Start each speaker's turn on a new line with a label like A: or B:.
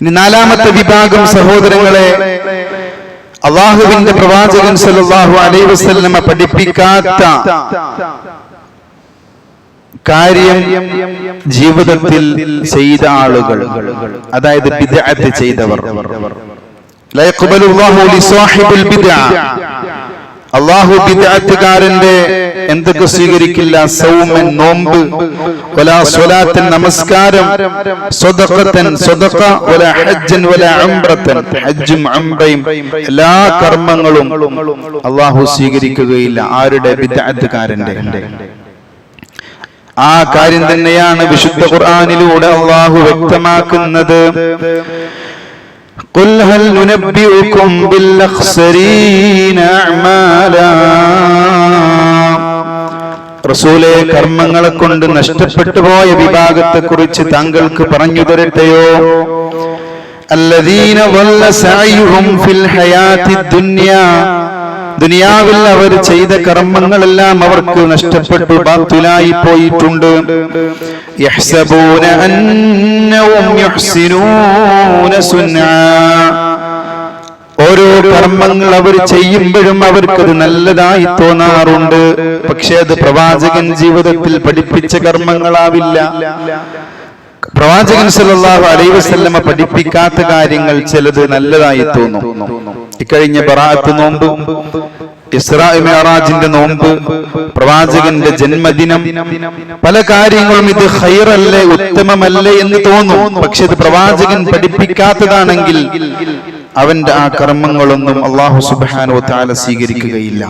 A: ഇനി നാലാമത്തെ വിഭാഗം സഹോദരങ്ങളെ അള്ളാഹുവിന്റെ പ്രവാചകൻ സല്ലല്ലാഹു അലൈ വസല്ലമ പഠിപ്പിക്കാത്ത കാര്യം ജീവിതത്തിൽ ചെയ്ത ആളുകൾ അതായത് ചെയ്തവർ. അള്ളാഹു ബിദ്അത്തുകാരന്റെ എന്തൊക്കെ സ്വീകരിക്കില്ല? സൗമൻ നോമ്പ് വലാ സ്വലാത്തൻ നമസ്കാരം സ്വതക്കത്തൻ സ്വതക്ക വലാ ഹജ്ജൻ വലാ ഉംറത്തൻ ഹജ്ജും ഉംറയും എല്ലാ കർമ്മങ്ങളും അള്ളാഹു സ്വീകരിക്കുകയില്ല. ആരുടെ? ബിദ്അത്തുകാരന്റെ ആ കാര്യം തന്നെയാണ് വിശുദ്ധ ഖുർആാനിലൂടെ അള്ളാഹു വ്യക്തമാക്കുന്നത്. قل هل ننبئكم بالأخسرين أعمالا റസൂലെ കർമ്മങ്ങളെ കൊണ്ട് നഷ്ടപ്പെട്ടു പോയ വിഭാഗത്തെ കുറിച്ച് താങ്കൾക്ക് പറഞ്ഞു തരട്ടെയോ الذين ضل سعيهم في الحياة الدنيا ദുനിയാവിൽ അവർ ചെയ്ത കർമ്മങ്ങളെല്ലാം അവർക്ക് നഷ്ടപ്പെട്ടു ബാത്തിലായി പോയിട്ടുണ്ട് യഹ്സബൂന അന്നഹും യുഹ്സിനൂന سنعا ഓരോ കർമ്മങ്ങൾ അവർ ചെയ്യുമ്പോഴും അവർക്കത് നല്ലതായി തോന്നാറുണ്ട്. പക്ഷെ അത് പ്രവാചകൻ ജീവിതത്തിൽ പഠിപ്പിച്ച കർമ്മങ്ങളാവില്ല. പ്രവാചകൻ സല്ലല്ലാഹു അലൈഹി വസല്ലമ പഠിപ്പിക്കാത്ത കാര്യങ്ങൾ ചിലത് നല്ലതായി തോന്നും. ഇക്കഴിഞ്ഞ ബറാഅത്ത് നോമ്പ് ഇസ്രാജിന്റെ നോമ്പ് പ്രവാചകന്റെ ജന്മദിനം പല കാര്യങ്ങളും ഇത് ഹൈറല്ലേ ഉത്തമമല്ലേ എന്ന് തോന്നുന്നു പക്ഷെ ഇത് പ്രവാചകൻ പഠിപ്പിക്കാത്തതാണെങ്കിൽ അവന്റെ ആ കർമ്മങ്ങളൊന്നും അള്ളാഹു സുബാനോ താല സ്വീകരിക്കുകയില്ല.